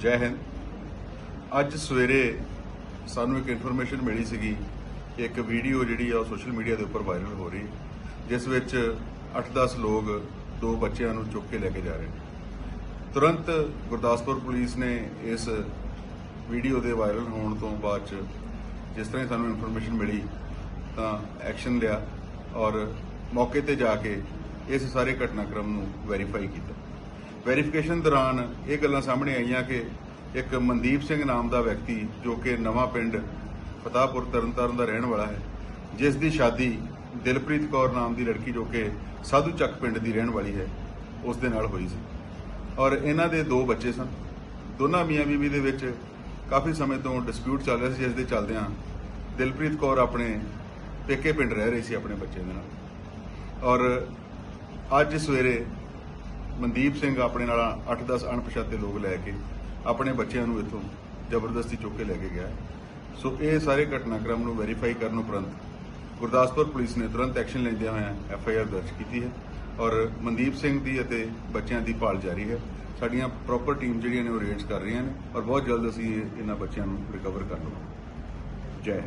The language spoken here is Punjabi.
ਜੈ ਹਿੰਦ। ਅੱਜ ਸਵੇਰੇ ਸਾਨੂੰ ਇੱਕ ਇਨਫੋਰਮੇਸ਼ਨ ਮਿਲੀ ਸੀਗੀ ਕਿ ਇੱਕ ਵੀਡੀਓ ਜਿਹੜੀ ਆ ਉਹ ਸੋਸ਼ਲ ਮੀਡੀਆ ਦੇ ਉੱਪਰ ਵਾਇਰਲ ਹੋ ਰਹੀ, ਜਿਸ ਵਿੱਚ 8-10 ਲੋਕ ਦੋ ਬੱਚਿਆਂ ਨੂੰ ਚੁੱਕ ਕੇ ਲੈ ਕੇ ਜਾ ਰਹੇ ਨੇ। ਤੁਰੰਤ ਗੁਰਦਾਸਪੁਰ ਪੁਲਿਸ ਨੇ ਇਸ ਵੀਡੀਓ ਦੇ ਵਾਇਰਲ ਹੋਣ ਤੋਂ ਬਾਅਦ ਚ ਜਿਸ ਤਰ੍ਹਾਂ ਹੀ ਸਾਨੂੰ ਇਨਫੋਰਮੇਸ਼ਨ ਮਿਲੀ, ਤਾਂ ਐਕਸ਼ਨ ਲਿਆ ਔਰ ਮੌਕੇ ਤੇ ਜਾ ਕੇ ਇਸ ਸਾਰੇ ਘਟਨਾਕ੍ਰਮ ਨੂੰ ਵੈਰੀਫਾਈ ਕੀਤਾ। ਵੈਰੀਫਿਕੇਸ਼ਨ ਦੌਰਾਨ ਇਹ ਗੱਲਾਂ ਸਾਹਮਣੇ ਆਈਆਂ ਕਿ ਇੱਕ ਮਨਦੀਪ ਸਿੰਘ ਨਾਮ ਦਾ ਵਿਅਕਤੀ, ਜੋ ਕਿ ਨਵਾਂ ਪਿੰਡ ਫਤਾਹਪੁਰ ਤਰਨਤਾਰਨ ਦਾ ਰਹਿਣ ਵਾਲਾ ਹੈ, ਜਿਸ ਦੀ ਸ਼ਾਦੀ ਦਿਲਪ੍ਰੀਤ ਕੌਰ ਨਾਮ ਦੀ ਲੜਕੀ, ਜੋ ਕਿ ਸਾਧੂ ਚੱਕ ਪਿੰਡ ਦੀ ਰਹਿਣ ਵਾਲੀ ਹੈ, ਉਸ ਦੇ ਨਾਲ ਹੋਈ ਸੀ। ਔਰ ਇਹਨਾਂ ਦੇ ਦੋ ਬੱਚੇ ਸਨ। ਦੋਨਾਂ ਮੀਆਂ ਬੀਵੀ ਦੇ ਵਿੱਚ ਕਾਫੀ ਸਮੇਂ ਤੋਂ ਡਿਸਪਿਊਟ ਚੱਲ ਰਿਹਾ ਸੀ, ਜਿਸ ਦੇ ਚੱਲਦਿਆਂ ਦਿਲਪ੍ਰੀਤ ਕੌਰ ਆਪਣੇ ਪੇਕੇ ਪਿੰਡ ਰਹਿ ਰਹੀ ਸੀ, ਆਪਣੇ ਬੱਚੇ ਦੇ ਨਾਲ। ਔਰ ਅੱਜ ਸਵੇਰੇ ਮਨਦੀਪ ਸਿੰਘ ਆਪਣੇ ਨਾਲ 8-10 ਅਣਪਛਾਤੇ ਲੋਕ ਲੈ ਕੇ ਆਪਣੇ ਬੱਚਿਆਂ ਨੂੰ ਇੱਥੋਂ ਜ਼ਬਰਦਸਤੀ ਚੁੱਕ ਕੇ ਲੈ ਕੇ ਗਿਆ। ਸੋ ਇਹ ਸਾਰੇ ਘਟਨਾਕ੍ਰਮ ਨੂੰ ਵੈਰੀਫਾਈ ਕਰਨ ਉਪਰੰਤ ਗੁਰਦਾਸਪੁਰ ਪੁਲਿਸ ਨੇ ਤੁਰੰਤ ਐਕਸ਼ਨ ਲੈਂਦਿਆਂ ਹੋਇਆਂ ਐਫ ਆਈ ਆਰ ਦਰਜ ਕੀਤੀ ਹੈ ਔਰ ਮਨਦੀਪ ਸਿੰਘ ਦੀ ਅਤੇ ਬੱਚਿਆਂ ਦੀ ਭਾਲ ਜਾਰੀ ਹੈ। ਸਾਡੀਆਂ ਪ੍ਰੋਪਰ ਟੀਮ ਜਿਹੜੀਆਂ ਨੇ ਉਹ ਰੇਡਸ ਕਰ ਰਹੀਆਂ ਨੇ ਔਰ ਬਹੁਤ ਜਲਦ ਅਸੀਂ ਇਹ- ਇਹਨਾਂ ਬੱਚਿਆਂ ਨੂੰ ਰਿਕਵਰ ਕਰ ਲਵਾਂਗੇ। ਜੈ